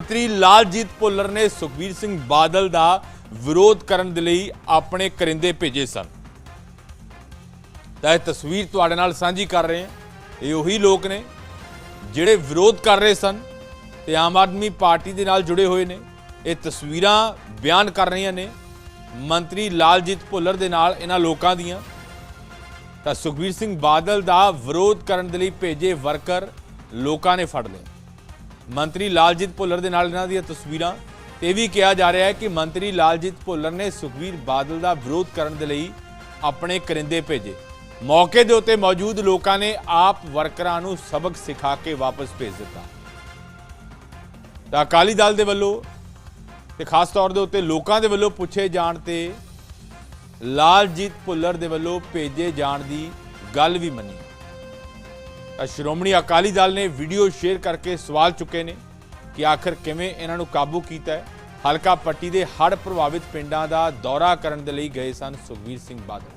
ਮੰਤਰੀ ਲਾਲਜੀਤ ਭੁੱਲਰ ਨੇ ਸੁਖਬੀਰ ਸਿੰਘ ਬਾਦਲ ਦਾ ਵਿਰੋਧ ਕਰਨ ਦੇ ਲਈ ਆਪਣੇ ਕਰਿੰਦੇ ਭੇਜੇ ਸਨ। ਤਾਂ ਇਹ ਤਸਵੀਰ ਤੁਹਾਡੇ ਨਾਲ ਸਾਂਝੀ ਕਰ ਰਹੇ ਹਾਂ। ਇਹ ਉਹੀ ਲੋਕ ਨੇ ਜਿਹੜੇ ਵਿਰੋਧ ਕਰ ਰਹੇ ਸਨ ਤੇ ਆਮ ਆਦਮੀ ਪਾਰਟੀ ਦੇ ਨਾਲ ਜੁੜੇ ਹੋਏ ਨੇ। ਇਹ ਤਸਵੀਰਾਂ ਬਿਆਨ ਕਰ ਰਹੀਆਂ ਨੇ ਮੰਤਰੀ ਲਾਲਜੀਤ ਭੁੱਲਰ ਦੇ ਨਾਲ ਇਹਨਾਂ ਲੋਕਾਂ ਦੀਆਂ। ਤਾਂ ਸੁਖਬੀਰ ਸਿੰਘ ਬਾਦਲ ਦਾ ਵਿਰੋਧ ਕਰਨ ਦੇ ਲਈ ਭੇਜੇ ਵਰਕਰ ਲੋਕਾਂ ਨੇ ਫੜ ਲਏ। ਮੰਤਰੀ ਲਾਲਜੀਤ ਭੁੱਲਰ ਦੇ ਨਾਲ ਇਹਨਾਂ ਦੀਆਂ ਤਸਵੀਰਾਂ ਤੇ ਇਹ ਵੀ ਕਿਹਾ ਜਾ ਰਿਹਾ ਹੈ ਕਿ ਮੰਤਰੀ ਲਾਲਜੀਤ ਭੁੱਲਰ ਨੇ ਸੁਖਬੀਰ ਬਾਦਲ ਦਾ ਵਿਰੋਧ ਕਰਨ ਦੇ ਲਈ ਆਪਣੇ ਕਰਿੰਦੇ ਭੇਜੇ। ਮੌਕੇ ਦੇ ਉੱਤੇ ਮੌਜੂਦ ਲੋਕਾਂ ਨੇ ਆਪ ਵਰਕਰਾਂ ਨੂੰ ਸਬਕ ਸਿਖਾ ਕੇ ਵਾਪਸ ਭੇਜ ਦਿੱਤਾ। ਤਾਂ ਅਕਾਲੀ ਦਲ ਦੇ ਵੱਲੋਂ ਤੇ ਖਾਸ ਤੌਰ ਦੇ ਉੱਤੇ ਲੋਕਾਂ ਦੇ ਵੱਲੋਂ ਪੁੱਛੇ ਜਾਣ ਤੇ ਲਾਲਜੀਤ ਭੁੱਲਰ ਦੇ ਵੱਲੋਂ ਭੇਜੇ ਜਾਣ ਦੀ ਗੱਲ ਵੀ ਮੰਨੀ। ਸ਼੍ਰੋਮਣੀ ਅਕਾਲੀ ਦਲ ਨੇ ਵੀਡੀਓ ਸ਼ੇਅਰ ਕਰਕੇ ਸਵਾਲ ਚੁੱਕੇ ਨੇ ਕਿ ਆਖਰ ਕਿਵੇਂ ਇਹਨਾਂ ਨੂੰ ਕਾਬੂ ਕੀਤਾ ਹੈ? ਹਲਕਾ ਪੱਟੀ ਦੇ ਹੜ੍ਹ ਪ੍ਰਭਾਵਿਤ ਪਿੰਡਾਂ ਦਾ ਦੌਰਾ ਕਰਨ ਦੇ ਲਈ ਗਏ ਸਨ ਸੁਖਬੀਰ ਸਿੰਘ ਬਾਦਲ।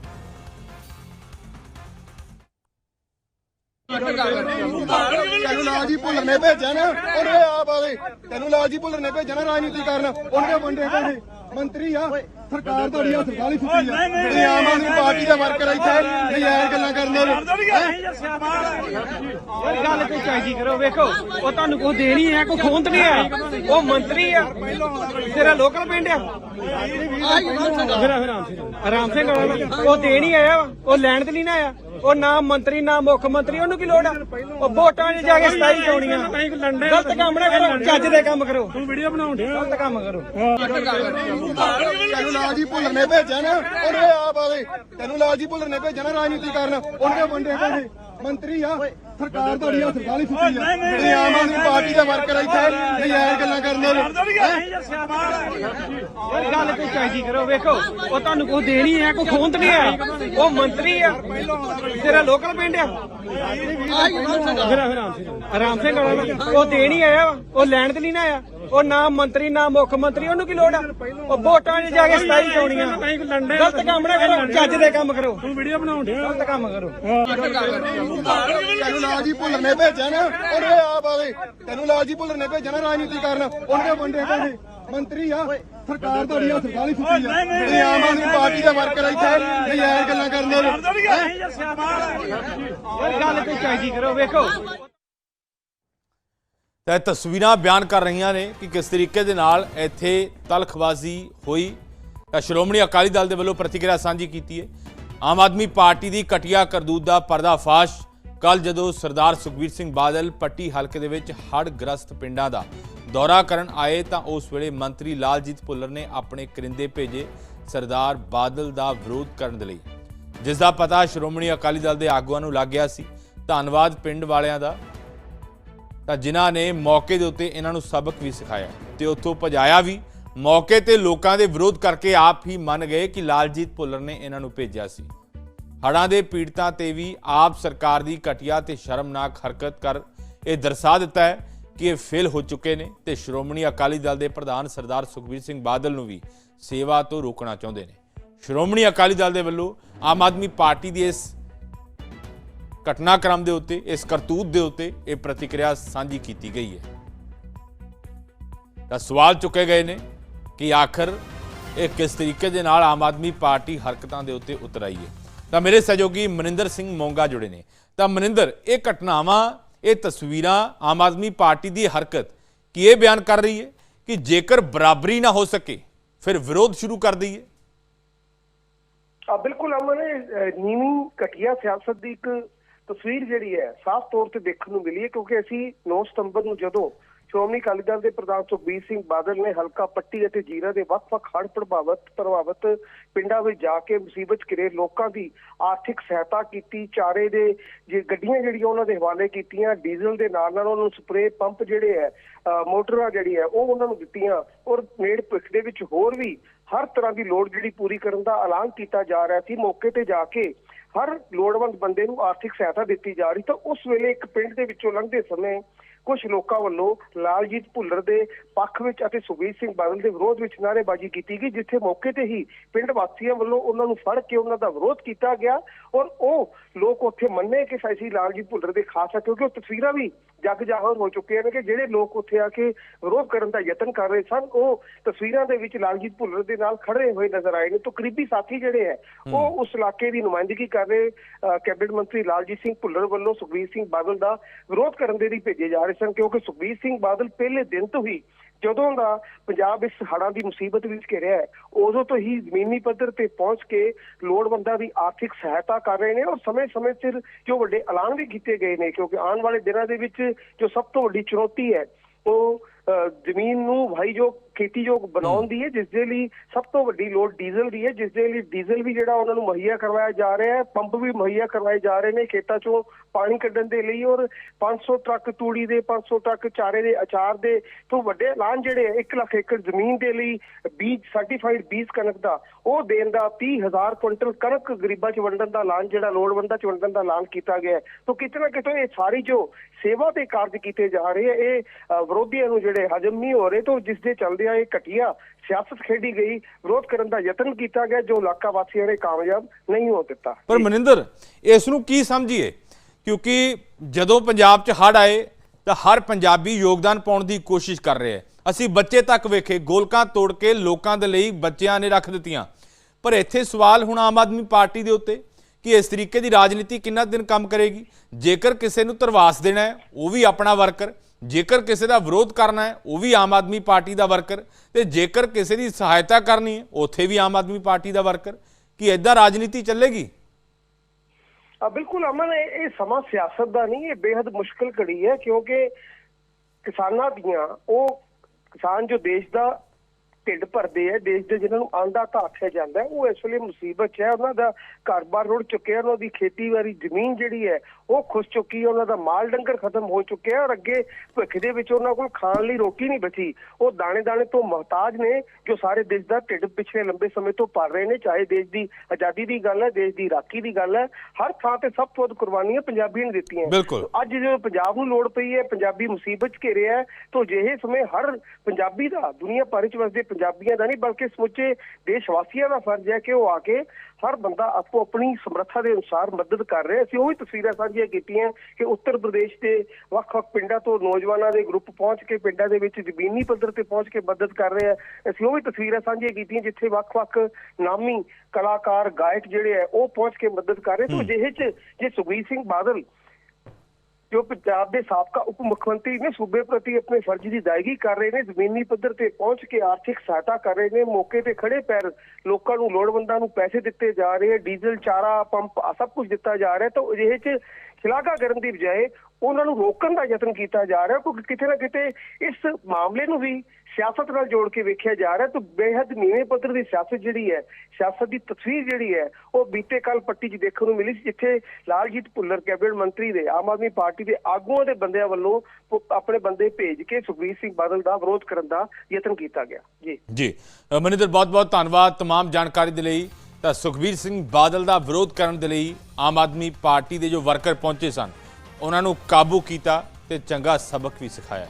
ਤੈਨੂੰ ਲਾਲਜੀ ਭੁੱਲਰ ਨੇ ਭੇਜਿਆ ਨਾ ਉਹਨੇ ਆਪ ਆਵੇ ਤੈਨੂੰ ਲਾਲਜੀ ਭੁੱਲਰ ਨੇ ਭੇਜਿਆ ਨਾ ਰਾਜਨੀਤੀ ਕਰਨ। ਉਹਨੇ ਵੰਡੇ ਭੇਜੇ ਮੰਤਰੀ ਆ। ਸਰਕਾਰ ਤੁਹਾਡੀ ਹੱਥ ਗਾਲੀ ਸੁੱਟੀ ਆ। ਜਿਹੜੀ ਆਮ ਆਦਮੀ ਪਾਰਟੀ ਦਾ ਵਰਕਰ ਇੱਥੇ ਨਜਾਇਜ਼ ਗੱਲਾਂ ਕਰਦੇ ਨੇ ਇਹ ਗੱਲ ਤੇ ਚਾਹੀਦੀ ਕਰੋ ਵੇਖੋ ਉਹ ਤੁਹਾਨੂੰ ਕੋਈ ਦੇਣੀ ਹੈ ਕੋਈ ਖੋਂਦ ਨਹੀਂ ਹੈ। ਉਹ ਮੰਤਰੀ ਆ। ਤੇਰਾ ਲੋਕਲ ਪਿੰਡ ਆ। ਫਿਰ ਆਰਾਮ ਸਿੰਘ ਆਰਾਮ ਸਿੰਘ ਵਾਲਾ ਉਹ ਦੇਣੀ ਆਇਆ ਉਹ ਲੈਣ ਤੇ ਨਹੀਂ ਨਾ ਆਇਆ। ਉਹ ਨਾ ਮੰਤਰੀ ਨਾ ਮੁੱਖ ਮੰਤਰੀ ਉਹਨੂੰ ਕੀ ਲੋੜ ਆ? ਉਹ ਵੋਟਾਂ 'ਚ ਜਾ ਕੇ ਸਤਾਈ ਚੋਣੀਆਂ। ਗਲਤ ਕੰਮ ਨਾ ਕਰੋ ਚੱਜ ਦੇ ਕੰਮ ਕਰੋ। ਤੂੰ ਵੀਡੀਓ ਬਣਾਉਣ ਗਲਤ ਕੰਮ ਕਰੋ। ਲਾਲਜੀ ਭੁੱਲਰ ਨੇ ਭੇਜਿਆ ਨਾ, ਉਹਨੇ ਆਪ ਆਵੇ ਤੈਨੂੰ ਲਾਲਜੀ ਭੁੱਲਰ ਨੇ ਭੇਜਿਆ ਨਾ ਰਾਜਨੀਤੀ ਕਰਨ। ਉਹਨੇ ਵੰਡੇ ਭੇਜੇ। ਮੰਤਰੀ ਆ। ਸਰਕਾਰ ਤੁਹਾਡੀ ਹੱਥ ਗਾਲੀ ਸੁੱਟੀ ਆ ਜਿਹੜੀ ਆਮ ਆਦਮੀ ਪਾਰਟੀ ਦਾ ਵਰਕਰ ਇੱਥੇ ਨਜਾਇਜ਼ ਗੱਲਾਂ ਕਰਦੇ ਇਹ ਗੱਲ ਤੇ ਚਾਹੀਦੀ ਕਰੋ ਵੇਖੋ ਉਹ ਤੁਹਾਨੂੰ ਕੋਈ ਦੇਣੀ ਹੈ ਕੋਈ ਖੋਂਦ ਨਹੀਂ ਹੈ ਉਹ ਮੰਤਰੀ ਆ ਤੇਰਾ ਲੋਕਲ ਪਿੰਡ ਆ ਫਿਰ ਆਰਾਮ ਸਿੰਘ ਆਰਾਮ ਸਿੰਘ ਵਾਲਾ ਉਹ ਦੇਣੀ ਆਇਆ ਉਹ ਲੈਣ ਤੇ ਨਹੀਂ ਨਾ ਆਇਆ ਉਹ ਨਾ ਮੰਤਰੀ ਨਾ ਮੁੱਖ ਮੰਤਰੀ ਉਹਨੂੰ ਕੀ ਲੋੜ ਆ ਉਹ ਵੋਟਾਂ 'ਚ ਜਾ ਕੇ ਸਤਾਈ ਚੋਣੀਆਂ ਗਲਤ ਕੰਮ ਨਾ ਕਰੋ ਚੱਜ ਦੇ ਕੰਮ ਕਰੋ ਤੂੰ ਵੀਡੀਓ ਬਣਾਉਣ ਗਲਤ ਕੰਮ ਕਰੋ ਭੁੱਲਰ ਨੇ ਭੇਜਿਆ ਨਾ ਉਹਨੇ ਆਪ ਆਵੇ ਤੈਨੂੰ ਲਾਲਜੀ ਭੁੱਲਰ ਨੇ ਭੇਜਿਆ ਨਾ ਰਾਜਨੀਤੀ ਕਰਨ। ਉਹਨੇ ਵੰਡੇ ਭੇਜੇ ਮੰਤਰੀ ਆ ਸਰਕਾਰ ਤੁਹਾਡੀ ਹੱਥ ਗਾਲੀ ਸੁੱਟੀ ਆ। ਜਿਹੜੀ ਆਮ ਆਦਮੀ ਪਾਰਟੀ ਦਾ ਵਰਕਰ ਇੱਥੇ। ਨਜਾਇਜ਼ ਗੱਲਾਂ ਕਰਦੇ ਨੇ ਇਹ ਗੱਲ ਤੇ ਚਾਹੀਦੀ ਕਰੋ ਵੇਖੋ। ਤਾਂ ਇਹ ਤਸਵੀਰਾਂ ਬਿਆਨ ਕਰ ਰਹੀਆਂ ਨੇ ਕਿ ਕਿਸ ਤਰੀਕੇ ਦੇ ਨਾਲ ਇੱਥੇ ਤਲਖਬਾਜ਼ੀ ਹੋਈ। ਤਾਂ ਸ਼੍ਰੋਮਣੀ ਅਕਾਲੀ ਦਲ ਦੇ ਵੱਲੋਂ ਪ੍ਰਤੀਕਿਰਿਆ ਸਾਂਝੀ ਕੀਤੀ ਹੈ। ਆਮ ਆਦਮੀ ਪਾਰਟੀ ਦੀ ਕਟਿਆ ਕਰਦੂਤ ਦਾ ਪਰਦਾਫਾਸ਼ ਕੱਲ ਜਦੋਂ ਸਰਦਾਰ ਸੁਖਬੀਰ ਸਿੰਘ ਬਾਦਲ ਪੱਟੀ ਹਲਕੇ ਦੇ ਵਿੱਚ ਹੜ੍ਹ ਗ੍ਰਸਤ ਪਿੰਡਾਂ ਦਾ ਦੌਰਾ ਕਰਨ ਆਏ ਤਾਂ ਉਸ ਵੇਲੇ ਮੰਤਰੀ ਲਾਲਜੀਤ ਭੁੱਲਰ ਨੇ ਆਪਣੇ ਕਰਿੰਦੇ ਭੇਜੇ ਸਰਦਾਰ ਬਾਦਲ ਦਾ ਵਿਰੋਧ ਕਰਨ ਦੇ ਲਈ। ਜਿਸ ਦਾ ਪਤਾ ਸ਼੍ਰੋਮਣੀ ਅਕਾਲੀ ਦਲ ਦੇ ਆਗੂਆਂ ਨੂੰ ਲੱਗ ਗਿਆ ਸੀ। ਧੰਨਵਾਦ ਪਿੰਡ ਵਾਲਿਆਂ ਦਾ। ਤਾਂ ਜਿਨ੍ਹਾਂ ਨੇ ਮੌਕੇ ਦੇ ਉੱਤੇ ਇਹਨਾਂ ਨੂੰ ਸਬਕ ਵੀ ਸਿਖਾਇਆ ਤੇ ਉੱਥੋਂ ਭਜਾਇਆ ਵੀ। ਮੌਕੇ ਤੇ ਲੋਕਾਂ ਦੇ ਵਿਰੋਧ ਕਰਕੇ ਆਪ ਹੀ ਮੰਨ ਗਏ ਕਿ ਲਾਲਜੀਤ ਭੁੱਲਰ ਨੇ ਇਹਨਾਂ ਨੂੰ ਭੇਜਿਆ ਸੀ। ਹੜ੍ਹਾਂ ਦੇ ਪੀੜਤਾਂ ਤੇ ਵੀ ਆਪ ਸਰਕਾਰ ਦੀ ਘਟੀਆ ਤੇ ਸ਼ਰਮਨਾਕ ਹਰਕਤ ਕਰ ਇਹ ਦਰਸਾ ਦਿੱਤਾ ਹੈ ਕਿ ਇਹ ਫੇਲ ਹੋ ਚੁੱਕੇ ਨੇ ਤੇ ਸ਼੍ਰੋਮਣੀ ਅਕਾਲੀ ਦਲ ਦੇ ਪ੍ਰਧਾਨ ਸਰਦਾਰ ਸੁਖਬੀਰ ਸਿੰਘ ਬਾਦਲ ਨੂੰ ਵੀ ਸੇਵਾ ਤੋਂ ਰੋਕਣਾ ਚਾਹੁੰਦੇ ਨੇ। ਸ਼੍ਰੋਮਣੀ ਅਕਾਲੀ ਦਲ ਦੇ ਵੱਲੋਂ ਆਮ ਆਦਮੀ ਪਾਰਟੀ ਦੀ ਇਸ ਘਟਨਾਕ੍ਰਮ ਦੇ ਉੱਤੇ, ਇਸ ਕਰਤੂਤ ਦੇ ਉੱਤੇ ਇਹ ਪ੍ਰਤੀਕਿਰਿਆ ਸਾਂਝੀ ਕੀਤੀ ਗਈ ਹੈ। ਤਾਂ ਸਵਾਲ ਚੁੱਕੇ ਗਏ ਨੇ ਕਿ ਆਖਰ ਇਹ ਕਿਸ ਤਰੀਕੇ ਦੇ ਨਾਲ ਆਮ ਆਦਮੀ ਪਾਰਟੀ ਹਰਕਤਾਂ ਦੇ ਉੱਤੇ ਉਤਰਾਈ ਹੈ? ਤਾਂ ਮੇਰੇ ਸਹਿਯੋਗੀ ਮਨਿੰਦਰ ਸਿੰਘ ਮੋਂਗਾ ਜੁੜੇ ਨੇ। ਤਾਂ ਮਨਿੰਦਰ, ਇਹ ਘਟਨਾਵਾਂ, ਇਹ ਤਸਵੀਰਾਂ ਆਮ ਆਦਮੀ ਪਾਰਟੀ ਦੀ ਹਰਕਤ ਕੀ ਇਹ ਬਿਆਨ ਕਰ ਰਹੀ ਹੈ ਕਿ ਜੇਕਰ ਬਰਾਬਰੀ ਨਾ ਹੋ ਸਕੇ, ਫਿਰ ਵਿਰੋਧ ਸ਼ੁਰੂ ਕਰ ਦਈਏ? ਆ ਬਿਲਕੁਲ ਅਮਨ ਨੀਵੀਂ ਘਟੀਆ ਸਿਆਸਤ ਦੀ ਇੱਕ ਤਸਵੀਰ ਜਿਹੜੀ ਹੈ, ਸਾਫ਼ ਤੌਰ ਤੇ ਦੇਖਣ ਨੂੰ ਮਿਲੀ ਹੈ, ਕਿਉਂਕਿ ਅਸੀਂ 9 ਸਤੰਬਰ ਨੂੰ ਜਦੋਂ ਸ਼੍ਰੋਮਣੀ ਅਕਾਲੀ ਦਲ ਦੇ ਪ੍ਰਧਾਨ ਸੁਖਬੀਰ ਸਿੰਘ ਬਾਦਲ ਨੇ ਹਲਕਾ ਪੱਟੀ ਅਤੇ ਜੀਰਾ ਦੇ ਵੱਖ-ਵੱਖ ਹੜ੍ਹ ਪ੍ਰਭਾਵਿਤ ਪ੍ਰਭਾਵਿਤ ਪਿੰਡਾਂ ਵਿੱਚ ਜਾ ਕੇ ਮੁਸੀਬਤ 'ਚ ਘਿਰੇ ਲੋਕਾਂ ਦੀ ਆਰਥਿਕ ਸਹਾਇਤਾ ਕੀਤੀ। ਚਾਰੇ ਦੇ ਜੇ ਗੱਡੀਆਂ ਜਿਹੜੀਆਂ ਉਹਨਾਂ ਦੇ ਹਵਾਲੇ ਕੀਤੀਆਂ ਡੀਜ਼ਲ ਦੇ ਨਾਲ ਨਾਲ ਉਹਨਾਂ ਨੂੰ ਸਪਰੇਅ ਪੰਪ ਜਿਹੜੇ ਹੈ ਅ, ਮੋਟਰਾਂ ਜਿਹੜੀ ਹੈ ਉਹ ਉਹਨਾਂ ਨੂੰ ਦਿੱਤੀਆਂ ਔਰ ਨੇੜ ਭਿੱਖ ਦੇ ਵਿੱਚ ਹੋਰ ਵੀ ਹਰ ਤਰ੍ਹਾਂ ਦੀ ਲੋੜ ਜਿਹੜੀ ਪੂਰੀ ਕਰਨ ਦਾ ਐਲਾਨ ਕੀਤਾ ਜਾ ਰਿਹਾ ਸੀ। ਮੌਕੇ ਤੇ ਜਾ ਕੇ ਹਰ ਲੋੜਵੰਦ ਬੰਦੇ ਨੂੰ ਆਰਥਿਕ ਸਹਾਇਤਾ ਦਿੱਤੀ ਜਾ ਰਹੀ। ਤਾਂ ਉਸ ਵੇਲੇ ਇੱਕ ਪਿੰਡ ਦੇ ਵਿੱਚੋਂ ਲੰਘਦੇ ਸਮੇਂ ਕੁਝ ਲੋਕਾਂ ਵੱਲੋਂ ਲਾਲਜੀਤ ਭੁੱਲਰ ਦੇ ਪੱਖ ਵਿੱਚ ਅਤੇ ਸੁਖਬੀਰ ਸਿੰਘ ਬਾਦਲ ਦੇ ਵਿਰੋਧ ਵਿੱਚ ਨਾਅਰੇਬਾਜ਼ੀ ਕੀਤੀ ਗਈ, ਜਿੱਥੇ ਮੌਕੇ ਤੇ ਹੀ ਪਿੰਡ ਵਾਸੀਆਂ ਵੱਲੋਂ ਉਹਨਾਂ ਨੂੰ ਫੜ ਕੇ ਉਹਨਾਂ ਦਾ ਵਿਰੋਧ ਕੀਤਾ ਗਿਆ ਔਰ ਉਹ ਲੋਕ ਉੱਥੇ ਮੰਨੇ ਕਿ ਅਸੀਂ ਲਾਲਜੀਤ ਭੁੱਲਰ ਦੇ ਖਾਸ ਹੈ ਕਿਉਂਕਿ ਉਹ ਤਸਵੀਰਾਂ ਵੀ ਜਗ ਜਾਹਰ ਹੋ ਚੁੱਕੇ ਨੇ ਕਿ ਜਿਹੜੇ ਲੋਕ ਉੱਥੇ ਆ ਕੇ ਵਿਰੋਧ ਕਰਨ ਦਾ ਯਤਨ ਕਰ ਰਹੇ ਸਨ ਉਹ ਤਸਵੀਰਾਂ ਦੇ ਵਿੱਚ ਲਾਲਜੀਤ ਭੁੱਲਰ ਦੇ ਨਾਲ ਖੜੇ ਹੋਏ ਨਜ਼ਰ ਆਏ ਨੇ। ਤੋਂ ਕਰੀਬੀ ਸਾਥੀ ਜਿਹੜੇ ਹੈ ਉਹ ਉਸ ਇਲਾਕੇ ਦੀ ਨੁਮਾਇੰਦਗੀ ਕਰ ਰਹੇ ਕੈਬਨਿਟ ਮੰਤਰੀ ਲਾਲਜੀਤ ਸਿੰਘ ਭੁੱਲਰ ਵੱਲੋਂ ਸੁਖਬੀਰ ਸਿੰਘ ਬਾਦਲ ਦਾ ਵਿਰੋਧ ਕਰਨ ਦੇ ਲਈ ਭੇਜੇ ਜਾ ਰਹੇ ਸਨ ਕਿਉਂਕਿ ਸੁਖਬੀਰ ਸਿੰਘ ਬਾਦਲ ਪਹਿਲੇ ਦਿਨ ਤੋਂ ਹੀ ਜਦੋਂ ਦਾ ਪੰਜਾਬ ਇਸ ਹੜ੍ਹਾਂ ਦੀ ਮੁਸੀਬਤ ਵਿੱਚ ਘਿਰਿਆ ਹੈ ਉਦੋਂ ਤੋਂ ਹੀ ਜ਼ਮੀਨੀ ਪੱਧਰ ਤੇ ਪਹੁੰਚ ਕੇ ਲੋੜਵੰਦਾਂ ਦੀ ਆਰਥਿਕ ਸਹਾਇਤਾ ਕਰ ਰਹੇ ਨੇ ਔਰ ਸਮੇਂ-ਸਮੇਂ ਸਿਰ ਜੋ ਵੱਡੇ ਐਲਾਨ ਵੀ ਕੀਤੇ ਗਏ ਨੇ ਕਿਉਂਕਿ ਆਉਣ ਵਾਲੇ ਦਿਨਾਂ ਦੇ ਵਿੱਚ ਜੋ ਸਭ ਤੋਂ ਵੱਡੀ ਚੁਣੌਤੀ ਹੈ ਉਹ ਅ, ਜ਼ਮੀਨ ਨੂੰ ਭਾਈ ਜੋ ਖੇਤੀਯੋਗ ਬਣਾਉਣ ਦੀ ਹੈ ਜਿਸ ਦੇ ਲਈ ਸਭ ਤੋਂ ਵੱਡੀ ਲੋੜ ਡੀਜ਼ਲ ਦੀ ਹੈ ਜਿਸ ਦੇ ਲਈ ਡੀਜ਼ਲ ਵੀ ਜਿਹੜਾ ਉਹਨਾਂ ਨੂੰ ਮੁਹੱਈਆ ਕਰਵਾਇਆ ਜਾ ਰਿਹਾ ਹੈ ਪੰਪ ਵੀ ਮੁਹੱਈਆ ਕਰਵਾਏ ਜਾ ਰਹੇ ਨੇ ਖੇਤਾਂ ਚੋਂ ਪਾਣੀ ਕੱਢਣ ਦੇ ਲਈ ਔਰ 500 ਟਰੱਕ ਤੂੜੀ ਦੇ 500 ਟਰੱਕ ਚਾਰੇ ਦੇ ਅਚਾਰ ਦੇ ਤੋਂ ਵੱਡੇ ਐਲਾਨ ਜਿਹੜੇ 1 ਲੱਖ ਏਕੜ ਜ਼ਮੀਨ ਦੇ ਲਈ ਬੀਜ ਸਰਟੀਫਾਈਡ ਬੀਜ ਕਣਕ ਦਾ ਉਹ ਦੇਣ ਦਾ 30000 ਕੁਇੰਟਲ ਕਣਕ ਗਰੀਬਾਂ 'ਚ ਵੰਡਣ ਦਾ ਐਲਾਨ ਜਿਹੜਾ ਲੋੜਵੰਦਾਂ 'ਚ ਵੰਡਣ ਦਾ ਐਲਾਨ ਕੀਤਾ ਗਿਆ ਹੈ। ਤੋਂ ਕਿਤੇ ਨਾ ਕਿਤੇ ਇਹ ਸਾਰੀ ਜੋ ਸੇਵਾ ਤੇ ਕਾਰਜ ਕੀਤੇ ਜਾ ਰਹੇ ਹੈ ਇਹ ਵਿਰੋਧੀਆਂ ਨੂੰ ਜਿਹੜੇ ਹਜਮ ਨਹੀਂ ਹੋ ਰਹੇ ਤੋਂ ਜਿਸ ਦੇ ਚੱਲਦਿਆਂ ਇਹ ਘਟੀਆ ਸਿਆਸਤ ਖੇਡੀ ਗਈ। ਵਿਰੋਧ ਕਰਨ ਦਾ ਯਤਨ ਕੀਤਾ ਗਿਆ ਜੋ ਇਲਾਕਾ ਵਾਸੀਆਂ ਨੇ ਕਾਮਯਾਬ ਨਹੀਂ ਹੋ ਦਿੱਤਾ। ਪਰ ਮਨਿੰਦਰ ਇਸ ਨੂੰ ਕੀ ਸਮਝੀਏ? ਕਿਉਂਕਿ ਜਦੋਂ ਪੰਜਾਬ 'ਚ ਹੜ੍ਹ ਆਏ ਤਾਂ ਹਰ ਪੰਜਾਬੀ ਯੋਗਦਾਨ ਪਾਉਣ ਦੀ ਕੋਸ਼ਿਸ਼ ਕਰ ਰਿਹਾ ਹੈ। ਅਸੀਂ ਬੱਚੇ ਤੱਕ ਵੇਖੇ ਗੋਲਕਾਂ ਤੋੜ ਕੇ ਲੋਕਾਂ ਦੇ ਲਈ ਬੱਚਿਆਂ ਨੇ ਰੱਖ ਦਿੱਤੀਆਂ। ਪਰ ਇੱਥੇ ਸਵਾਲ ਹੁਣ ਆਮ ਆਦਮੀ ਪਾਰਟੀ ਦੇ ਉੱਤੇ ਕਿ ਇਸ ਤਰੀਕੇ ਦੀ ਰਾਜਨੀਤੀ ਕਿੰਨਾ ਦਿਨ ਕੰਮ ਕਰੇਗੀ? ਜੇਕਰ ਕਿਸੇ ਨੂੰ ਧਰਵਾਸ ਦੇਣਾ ਹੈ ਉਹ ਵੀ ਆਪਣਾ ਵਰਕਰ। ਜੇਕਰ ਕਿਸੇ ਦਾ ਵਿਰੋਧ ਕਰਨਾ ਹੈ, ਉਹ ਵੀ ਆਮ ਆਦਮੀ ਪਾਰਟੀ ਦਾ ਵਰਕਰ, ਤੇ ਜੇਕਰ ਕਿਸੇ ਦੀ ਸਹਾਇਤਾ ਕਰਨੀ ਹੈ, ਉੱਥੇ ਵੀ ਆਮ ਆਦਮੀ ਪਾਰਟੀ ਦਾ ਵਰਕਰ, ਕੀ ਐਦਾਂ ਰਾਜਨੀਤੀ ਚੱਲੇਗੀ? ਬਿਲਕੁਲ ਅਮਨ, ਇਹ ਇਹ ਸਮਾਂ ਸਿਆਸਤ ਦਾ ਨਹੀਂ, ਇਹ ਬੇहद ਮੁਸ਼ਕਲ ਘੜੀ ਹੈ, ਕਿਉਂਕਿ ਕਿਸਾਨਾਂ ਦੀਆਂ, ਉਹ ਕਿਸਾਨ ਜੋ ਦੇਸ਼ ਦਾ ਢਿੱਡ ਭਰਦੇ ਹੈ ਦੇਸ਼ ਦੇ ਜਿਨ੍ਹਾਂ ਨੂੰ ਆਂਦਾ ਤਾਂ ਆਖਿਆ ਜਾਂਦਾ ਉਹ ਇਸ ਵੇਲੇ ਮੁਸੀਬਤ 'ਚ ਹੈ। ਉਹਨਾਂ ਦਾ ਘਰ-ਬਾਰ ਰੁੜ ਚੁੱਕਿਆ ਉਹਨਾਂ ਦੀ ਖੇਤੀਬਾੜੀ ਜ਼ਮੀਨ ਜਿਹੜੀ ਹੈ ਉਹ ਖੁੱਸ ਚੁੱਕੀ ਹੈ ਉਹਨਾਂ ਦਾ ਮਾਲ ਡੰਗਰ ਖਤਮ ਹੋ ਚੁੱਕਿਆ ਔਰ ਅੱਗੇ ਭੁੱਖ ਦੇ ਵਿੱਚ ਉਹਨਾਂ ਕੋਲ ਖਾਣ ਲਈ ਰੋਟੀ ਨਹੀਂ ਬਚੀ। ਉਹ ਦਾਣੇ-ਦਾਣੇ ਤੋਂ ਮੁਹਤਾਜ ਨੇ ਜੋ ਸਾਰੇ ਦੇਸ਼ ਦਾ ਢਿੱਡ ਪਿਛਲੇ ਲੰਬੇ ਸਮੇਂ ਤੋਂ ਭਰ ਰਹੇ ਨੇ ਚਾਹੇ ਦੇਸ਼ ਦੀ ਆਜ਼ਾਦੀ ਦੀ ਗੱਲ ਹੈ ਦੇਸ਼ ਦੀ ਰਾਖੀ ਦੀ ਗੱਲ ਹੈ ਹਰ ਥਾਂ ਤੇ ਸਭ ਤੋਂ ਵੱਧ ਕੁਰਬਾਨੀਆਂ ਪੰਜਾਬੀਆਂ ਨੇ ਦਿੱਤੀਆਂ। ਅੱਜ ਜਦੋਂ ਪੰਜਾਬ ਨੂੰ ਲੋੜ ਪਈ ਹੈ ਪੰਜਾਬੀ ਮੁਸੀਬਤ 'ਚ ਘਿਰਿਆ ਹੈ ਤਾਂ ਜਿਹੇ ਸਮੇਂ ਹਰ ਪੰਜਾਬੀ ਦਾ ਦੁਨੀਆ ਭਰ 'ਚ ਵਸਦੇ ਪੰਜਾਬੀਆਂ ਦਾ ਨਹੀਂ ਬਲਕਿ ਸਮੁੱਚੇ ਦੇਸ਼ ਵਾਸੀਆਂ ਦਾ ਫਰਜ਼ ਹੈ ਕਿ ਉਹ ਆ ਕੇ ਹਰ ਬੰਦਾ ਆਪੋ ਆਪਣੀ ਸਮਰੱਥਾ ਦੇ ਅਨੁਸਾਰ ਮਦਦ ਕਰ ਰਿਹਾ ਅਸੀਂ ਉਹ ਵੀ ਤਸਵੀਰਾਂ ਸਾਂਝੀਆਂ ਕੀਤੀਆਂ ਕਿ ਉੱਤਰ ਪ੍ਰਦੇਸ਼ ਦੇ ਵੱਖ-ਵੱਖ ਪਿੰਡਾਂ ਤੋਂ ਨੌਜਵਾਨਾਂ ਦੇ ਗਰੁੱਪ ਪਹੁੰਚ ਕੇ ਪਿੰਡਾਂ ਦੇ ਵਿੱਚ ਜ਼ਮੀਨੀ ਪੱਧਰ ਤੇ ਪਹੁੰਚ ਕੇ ਮਦਦ ਕਰ ਰਹੇ ਆ ਅਸੀਂ ਉਹ ਵੀ ਤਸਵੀਰਾਂ ਸਾਂਝੀਆਂ ਕੀਤੀਆਂ ਜਿੱਥੇ ਵੱਖ-ਵੱਖ ਨਾਮੀ ਕਲਾਕਾਰ ਗਾਇਕ ਜਿਹੜੇ ਆ ਉਹ ਪਹੁੰਚ ਕੇ ਮਦਦ ਕਰ ਰਹੇ। ਤੋਂ ਜਿਹੇ 'ਚ ਜੇ ਸੁਖਬੀਰ ਸਿੰਘ ਬਾਦਲ ਜੋ ਪੰਜਾਬ ਦੇ ਸਾਬਕਾ ਉਪ ਮੁੱਖ ਮੰਤਰੀ ਨੇ ਸੂਬੇ ਪ੍ਰਤੀ ਆਪਣੇ ਫਰਜ਼ ਦੀ ਅਦਾਇਗੀ ਕਰ ਰਹੇ ਨੇ, ਜ਼ਮੀਨੀ ਪੱਧਰ ਤੇ ਪਹੁੰਚ ਕੇ ਆਰਥਿਕ ਸਹਾਇਤਾ ਕਰ ਰਹੇ ਨੇ, ਮੌਕੇ ਤੇ ਖੜੇ ਪੈਰ ਲੋਕਾਂ ਨੂੰ ਲੋੜਵੰਦਾਂ ਨੂੰ ਪੈਸੇ ਦਿੱਤੇ ਜਾ ਰਹੇ ਆ ਡੀਜ਼ਲ, ਚਾਰਾ, ਪੰਪ ਸਭ ਕੁਝ ਦਿੱਤਾ ਜਾ ਰਿਹਾ ਤਾਂ ਅਜਿਹੇ ਚ ਸ਼ਲਾਘਾ ਕਰਨ ਦੀ ਬਜਾਏ ਉਹਨਾਂ ਨੂੰ ਰੋਕਣ ਦਾ ਯਤਨ ਕੀਤਾ ਜਾ ਰਿਹਾ ਕਿਉਂਕਿ ਕਿਤੇ ਨਾ ਕਿਤੇ ਇਸ ਮਾਮਲੇ ਨੂੰ ਵੀ ਸਿਆਸਤ ਨਾਲ ਜੋੜ ਕੇ ਵੇਖਿਆ ਜਾ ਰਿਹਾ ਤਾਂ ਬੇਹੱਦ ਨੀਵੇਂ ਪੱਧਰ ਦੀ ਸਿਆਸਤ ਜਿਹੜੀ ਹੈ ਸਿਆਸਤ ਦੀ ਤਸਵੀਰ ਜਿਹੜੀ ਹੈ ਉਹ ਬੀਤੇ ਕੱਲ ਪੱਟੀ 'ਚ ਦੇਖਣ ਨੂੰ ਮਿਲੀ ਸੀ ਜਿੱਥੇ ਲਾਲਜੀਤ ਭੁੱਲਰ ਕੈਬਨਿਟ ਮੰਤਰੀ ਦੇ ਆਮ ਆਦਮੀ ਪਾਰਟੀ ਦੇ ਆਗੂਆਂ ਦੇ ਬੰਦਿਆਂ ਵੱਲੋਂ ਪ- ਆਪਣੇ ਬੰਦੇ ਭੇਜ ਕੇ ਸੁਖਬੀਰ ਸਿੰਘ ਬਾਦਲ ਦਾ ਵਿਰੋਧ ਕਰਨ ਦਾ ਯਤਨ ਕੀਤਾ ਗਿਆ ਜੀ ਜੀ ਅ, ਮਨਿੰਦਰ ਬਹੁਤ ਬਹੁਤ ਧੰਨਵਾਦ तमाम ਜਾਣਕਾਰੀ ਦੇ ਲਈ ਤਾਂ ਸੁਖਬੀਰ ਸਿੰਘ ਬਾਦਲ ਦਾ ਵਿਰੋਧ ਕਰਨ ਦੇ ਲਈ ਆਮ ਆਦਮੀ ਪਾਰਟੀ ਦੇ ਜੋ ਵਰਕਰ ਪਹੁੰਚੇ ਸਨ ਉਹਨਾਂ ਨੂੰ ਕਾਬੂ ਕੀਤਾ ਤੇ ਚੰਗਾ ਸਬਕ ਵੀ ਸਿਖਾਇਆ।